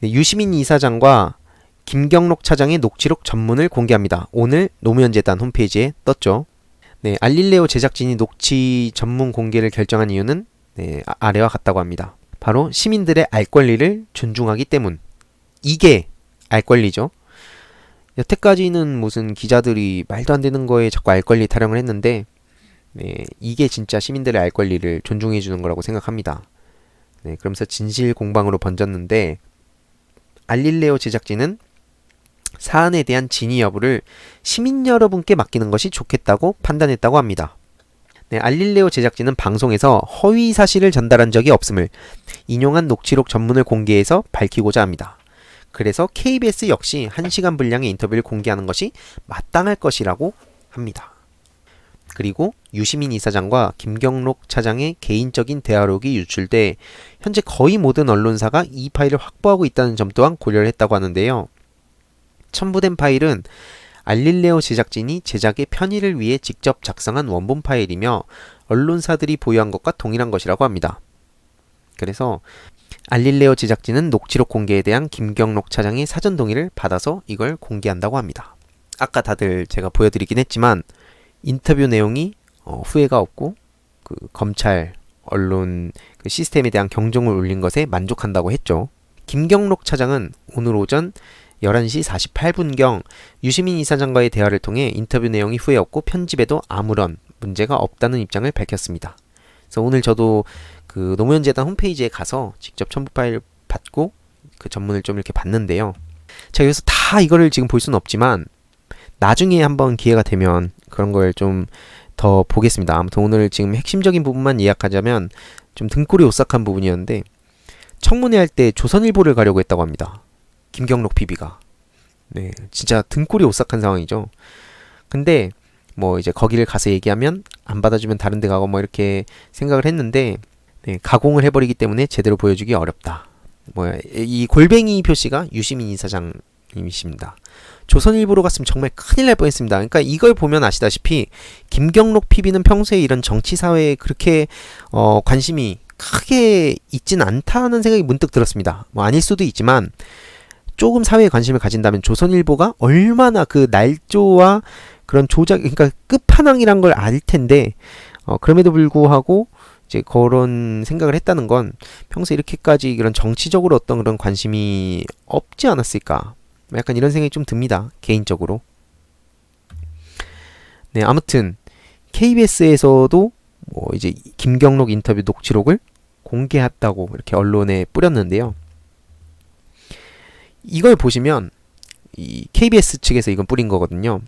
네, 유시민 이사장과 김경록 차장의 녹취록 전문을 공개합니다. 오늘 노무현 재단 홈페이지에 떴죠. 네, 알릴레오 제작진이 녹취 전문 공개를 결정한 이유는 네, 아- 아래와 같다고 합니다. 바로 시민들의 알 권리를 존중하기 때문. 이게 알 권리죠. 여태까지는 무슨 기자들이 말도 안 되는 거에 자꾸 알 권리 타령을 했는데 네, 이게 진짜 시민들의 알 권리를 존중해 주는 거라고 생각합니다. 네, 그러면서 진실 공방으로 번졌는데 알릴레오 제작진은 사안에 대한 진위 여부를 시민 여러분께 맡기는 것이 좋겠다고 판단했다고 합니다. 네, 알릴레오 제작진은 방송에서 허위 사실을 전달한 적이 없음을 인용한 녹취록 전문을 공개해서 밝히고자 합니다. 그래서 KBS 역시 1시간 분량의 인터뷰를 공개하는 것이 마땅할 것이라고 합니다. 그리고 유시민 이사장과 김경록 차장의 개인적인 대화록이 유출돼 현재 거의 모든 언론사가 이 파일을 확보하고 있다는 점 또한 고려를 했다고 하는데요. 첨부된 파일은 알릴레오 제작진이 제작의 편의를 위해 직접 작성한 원본 파일이며 언론사들이 보유한 것과 동일한 것이라고 합니다. 그래서 알릴레오 제작진은 녹취록 공개에 대한 김경록 차장의 사전 동의를 받아서 이걸 공개한다고 합니다. 아까 다들 제가 보여드리긴 했지만 인터뷰 내용이 어, 후회가 없고 그 검찰 언론 그 시스템에 대한 경종을 울린 것에 만족한다고 했죠. 김경록 차장은 오늘 오전 11시 48분경 유시민 이사장과의 대화를 통해 인터뷰 내용이 후회 없고 편집에도 아무런 문제가 없다는 입장을 밝혔습니다. 그래서 오늘 저도 그 노무현 재단 홈페이지에 가서 직접 첨부 파일 받고 그 전문을 좀 이렇게 봤는데요. 제가 여기서 다 이거를 지금 볼 수는 없지만 나중에 한번 기회가 되면 그런 걸 좀 더 보겠습니다. 아무튼 오늘 지금 핵심적인 부분만 예약하자면 좀 등골이 오싹한 부분이었는데 청문회 할 때 조선일보를 가려고 했다고 합니다. 김경록 PB가. 네, 진짜 등골이 오싹한 상황이죠. 근데 뭐 이제 거기를 가서 얘기하면 안 받아주면 다른 데 가고 뭐 이렇게 생각을 했는데 네, 가공을 해버리기 때문에 제대로 보여주기 어렵다. 뭐야 이 골뱅이 표시가 유시민 이사장 님이십니다. 조선일보로 갔으면 정말 큰일 날 뻔했습니다. 그러니까 이걸 보면 아시다시피 김경록 PB는 평소에 이런 정치 사회에 그렇게 어, 관심이 크게 있진 않다는 생각이 문득 들었습니다. 뭐 아닐 수도 있지만 조금 사회에 관심을 가진다면 조선일보가 얼마나 그 날조와 그런 조작 그러니까 끝판왕이란 걸 알 텐데 어, 그럼에도 불구하고 이제 그런 생각을 했다는 건 평소에 이렇게까지 이런 정치적으로 어떤 그런 관심이 없지 않았을까 약간 이런 생각이 좀 듭니다 개인적으로 네 아무튼 KBS에서도 뭐 이제 김경록 인터뷰 녹취록을 공개했다고 이렇게 언론에 뿌렸는데요 이걸 보시면 이 KBS 측에서 이건 뿌린 거거든요.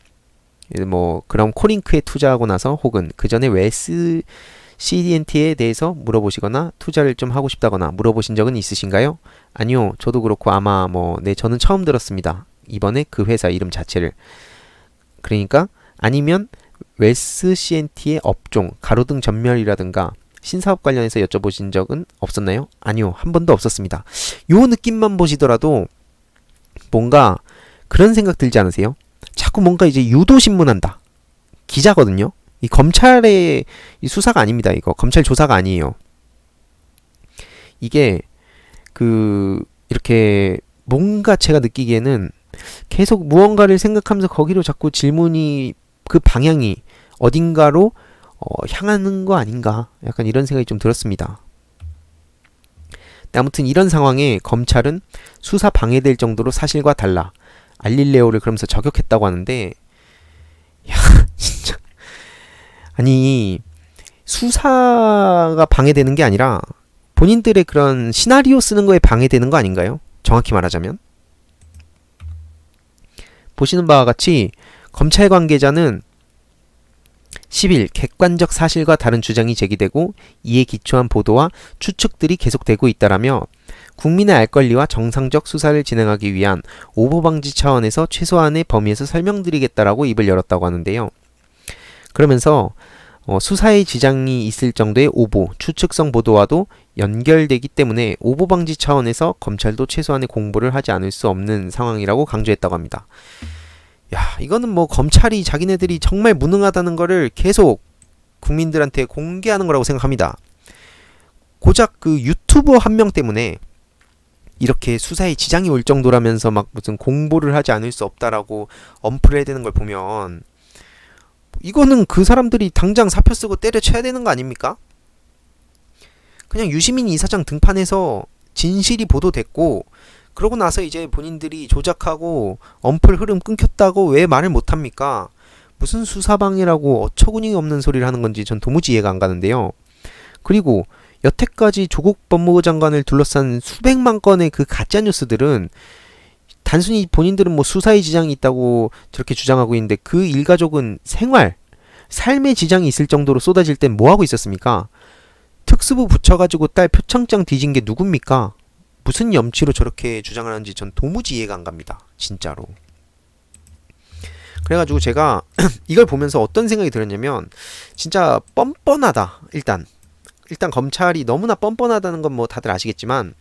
예, 뭐 그럼 코링크에 투자하고 나서 혹은 그 전에 웨스 CDNT에 대해서 물어보시거나 투자를 좀 하고 싶다거나 물어보신 적은 있으신가요? 아니요, 저도 그렇고 아마 뭐 네 저는 처음 들었습니다. 이번에 그 회사 이름 자체를 그러니까 아니면 웨스 CNT의 업종 가로등 전멸이라든가 신사업 관련해서 여쭤보신 적은 없었나요? 아니요, 한 번도 없었습니다. 요 느낌만 보시더라도 뭔가 그런 생각 들지 않으세요? 자꾸 뭔가 이제 유도 신문한다. 기자거든요. 이 검찰의 이 수사가 아닙니다. 이거 검찰 조사가 아니에요. 이게 그 이렇게 뭔가 제가 느끼기에는 계속 무언가를 생각하면서 거기로 자꾸 질문이 그 방향이 어딘가로 어, 향하는 거 아닌가? 약간 이런 생각이 좀 들었습니다. 네, 아무튼 이런 상황에 검찰은 수사 방해될 정도로 사실과 달라 알릴레오를 그러면서 저격했다고 하는데 야 아니 수사가 방해되는 게 아니라 본인들의 그런 시나리오 쓰는 거에 방해되는 거 아닌가요? 정확히 말하자면 보시는 바와 같이 검찰 관계자는 10일 객관적 사실과 다른 주장이 제기되고 이에 기초한 보도와 추측들이 계속되고 있다라며 국민의 알 권리와 정상적 수사를 진행하기 위한 오보 방지 차원에서 최소한의 범위에서 설명드리겠다라고 입을 열었다고 하는데요. 그러면서 어, 수사에 지장이 있을 정도의 오보, 추측성 보도와도 연결되기 때문에 오보 방지 차원에서 검찰도 최소한의 공부를 하지 않을 수 없는 상황이라고 강조했다고 합니다. 야, 이거는 뭐 검찰이 자기네들이 정말 무능하다는 거를 계속 국민들한테 공개하는 거라고 생각합니다. 고작 그 유튜버 한 명 때문에 이렇게 수사에 지장이 올 정도라면서 막 무슨 공보를 하지 않을 수 없다라고 해야 되는 걸 보면 이거는 그 사람들이 당장 사표 쓰고 때려쳐야 되는 거 아닙니까? 그냥 유시민 이사장 등판해서 진실이 보도됐고 그러고 나서 이제 본인들이 조작하고 엄플 흐름 끊겼다고 왜 말을 못 합니까? 무슨 수사방이라고 어처구니 없는 소리를 하는 건지 전 도무지 이해가 안 가는데요. 그리고 여태까지 조국 법무부 장관을 둘러싼 수백만 건의 그 가짜 뉴스들은 단순히 본인들은 뭐 수사에 지장이 있다고 저렇게 주장하고 있는데 그 일가족은 생활, 삶에 지장이 있을 정도로 쏟아질 땐 뭐 하고 있었습니까? 특수부 붙여가지고 딸 표창장 뒤진 게 누굽니까? 무슨 염치로 저렇게 주장을 하는지 전 도무지 이해가 안 갑니다. 진짜로. 그래가지고 제가 이걸 보면서 어떤 생각이 들었냐면 진짜 뻔뻔하다. 일단 일단 검찰이 너무나 뻔뻔하다는 건 뭐 다들 아시겠지만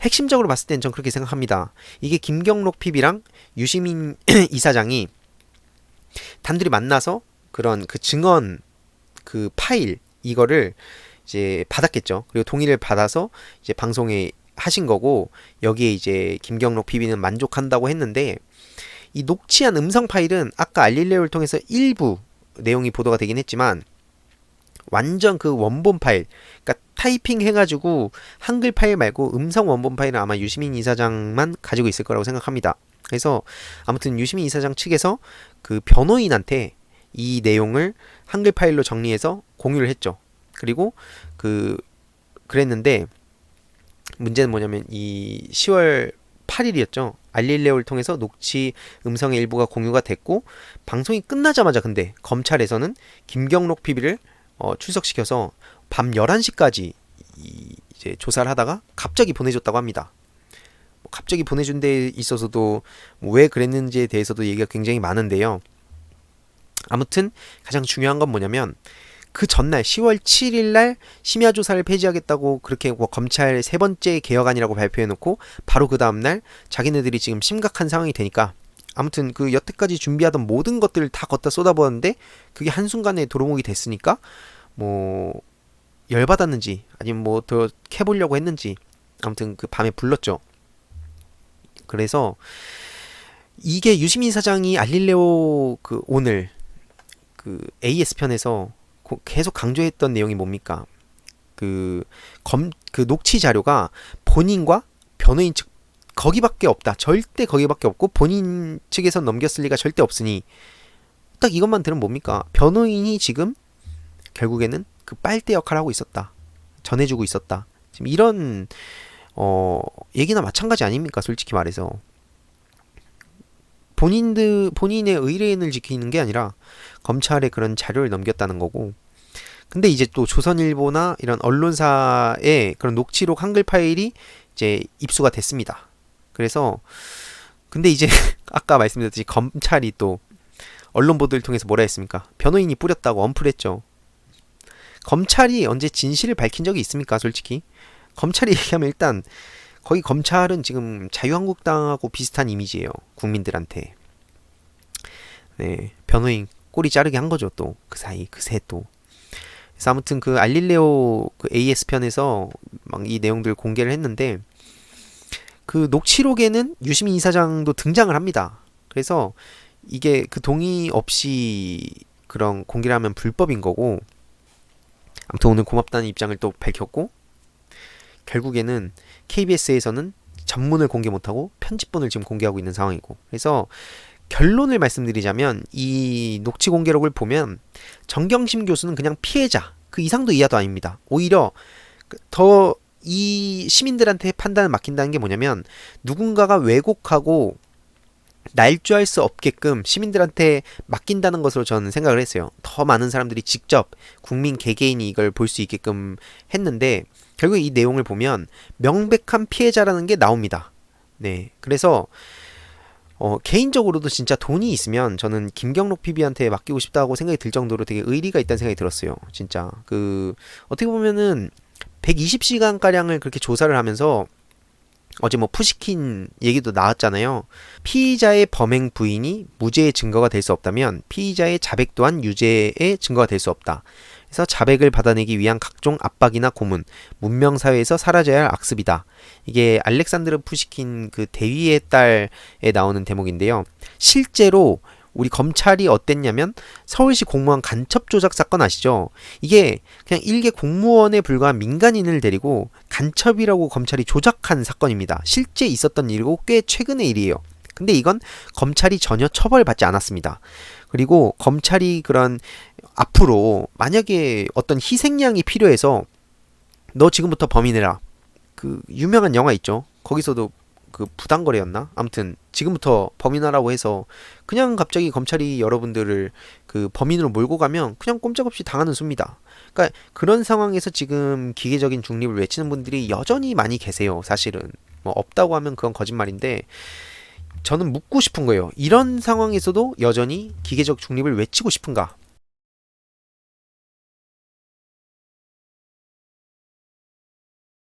핵심적으로 봤을 땐 전 그렇게 생각합니다. 이게 김경록 PB랑 유시민 이사장이 단둘이 만나서 그런 그 증언 그 파일 이거를 이제 받았겠죠. 그리고 동의를 받아서 이제 방송에 하신 거고 여기에 이제 김경록 PB는 만족한다고 했는데 이 녹취한 음성 파일은 아까 알릴레오를 통해서 일부 내용이 보도가 되긴 했지만 완전 그 원본 파일, 그러니까 타이핑 해가지고 한글 파일 말고 음성 원본 파일은 아마 유시민 이사장만 가지고 있을 거라고 생각합니다. 그래서 아무튼 유시민 이사장 측에서 그 변호인한테 이 내용을 한글 파일로 정리해서 공유를 했죠. 그리고 그 그랬는데 문제는 뭐냐면 이 10월 8일이었죠. 알릴레오를 통해서 녹취 음성의 일부가 공유가 됐고 방송이 끝나자마자 근데 검찰에서는 김경록 PB를 어, 출석시켜서 밤 11시까지 이, 이제 조사를 하다가 갑자기 보내줬다고 합니다. 뭐 갑자기 보내준 데 있어서도 뭐왜 그랬는지에 대해서도 얘기가 굉장히 많은데요. 아무튼 가장 중요한 건 뭐냐면 그 전날 10월 7일 날 심야 조사를 폐지하겠다고 그렇게 뭐 검찰 세 번째 개혁안이라고 발표해 놓고 바로 그 다음 날 자기네들이 지금 심각한 상황이 되니까 아무튼 그 여태까지 준비하던 모든 것들을 다 걷다 쏟아부었는데 그게 한순간에 도루묵이 됐으니까 뭐 열받았는지 아니면 뭐 더 캐보려고 했는지 아무튼 그 밤에 불렀죠. 그래서 이게 유시민 사장이 알릴레오 그 오늘 그 AS 편에서 계속 강조했던 내용이 뭡니까? 그 검 그 녹취 자료가 본인과 변호인 측 거기밖에 없다. 절대 거기밖에 없고 본인 측에서 넘겼을 리가 절대 없으니 딱 이것만 들으면 뭡니까? 변호인이 지금 결국에는 그 빨대 역할을 하고 있었다. 전해주고 있었다. 지금 이런 어 얘기나 마찬가지 아닙니까? 솔직히 말해서 본인들 본인의 의뢰인을 지키는 게 아니라 검찰에 그런 자료를 넘겼다는 거고. 근데 이제 또 조선일보나 이런 언론사의 그런 녹취록 한글 파일이 이제 입수가 됐습니다. 그래서 근데 이제 아까 말씀드렸듯이 검찰이 또 언론 보도를 통해서 뭐라 했습니까? 변호인이 뿌렸다고 언플했죠. 검찰이 언제 진실을 밝힌 적이 있습니까? 솔직히 검찰이 얘기하면 일단 거의 검찰은 지금 자유한국당하고 비슷한 이미지예요. 국민들한테. 네, 변호인 꼬리 자르게 한 거죠. 또 그 사이 그새 또. 그래서 아무튼 그 알릴레오 그 AS 편에서 막 이 내용들 공개를 했는데 그 녹취록에는 유시민 이사장도 등장을 합니다. 그래서 이게 그 동의 없이 그런 공개를 하면 불법인 거고 아무튼 오늘 고맙다는 입장을 또 밝혔고 결국에는 KBS에서는 전문을 공개 못하고 편집본을 지금 공개하고 있는 상황이고 그래서 결론을 말씀드리자면 이 녹취 공개록을 보면 정경심 교수는 그냥 피해자 그 이상도 이하도 아닙니다. 오히려 더 이 시민들한테 판단을 맡긴다는 게 뭐냐면 누군가가 왜곡하고 날조할 수 없게끔 시민들한테 맡긴다는 것으로 저는 생각을 했어요. 더 많은 사람들이 직접 국민 개개인이 이걸 볼 수 있게끔 했는데 결국 이 내용을 보면 명백한 피해자라는 게 나옵니다. 네. 그래서 어, 개인적으로도 진짜 돈이 있으면 저는 김경록 PB한테 맡기고 싶다고 생각이 들 정도로 되게 의리가 있다는 생각이 들었어요. 진짜. 그, 어떻게 보면은 120시간가량을 그렇게 조사를 하면서 어제 뭐 푸시킨 얘기도 나왔잖아요. 피의자의 범행 부인이 무죄의 증거가 될 수 없다면 피의자의 자백 또한 유죄의 증거가 될 수 없다. 그래서 자백을 받아내기 위한 각종 압박이나 고문, 문명 사회에서 사라져야 할 악습이다. 이게 알렉산드르 푸시킨 그 대위의 딸에 나오는 대목인데요. 실제로 우리 검찰이 어땠냐면 서울시 공무원 간첩 조작 사건 아시죠? 이게 그냥 일개 공무원에 불과한 민간인을 데리고 간첩이라고 검찰이 조작한 사건입니다. 실제 있었던 일이고 꽤 최근의 일이에요. 근데 이건 검찰이 전혀 처벌받지 않았습니다. 그리고 검찰이 그런 앞으로 만약에 어떤 희생양이 필요해서 너 지금부터 범인해라. 그 유명한 영화 있죠. 거기서도 그 부당거래였나? 아무튼 지금부터 범인하라고 해서 그냥 갑자기 검찰이 여러분들을 그 범인으로 몰고 가면 그냥 꼼짝없이 당하는 수입니다. 그러니까 그런 상황에서 지금 기계적인 중립을 외치는 분들이 여전히 많이 계세요. 사실은 뭐 없다고 하면 그건 거짓말인데 저는 묻고 싶은 거예요. 이런 상황에서도 여전히 기계적 중립을 외치고 싶은가?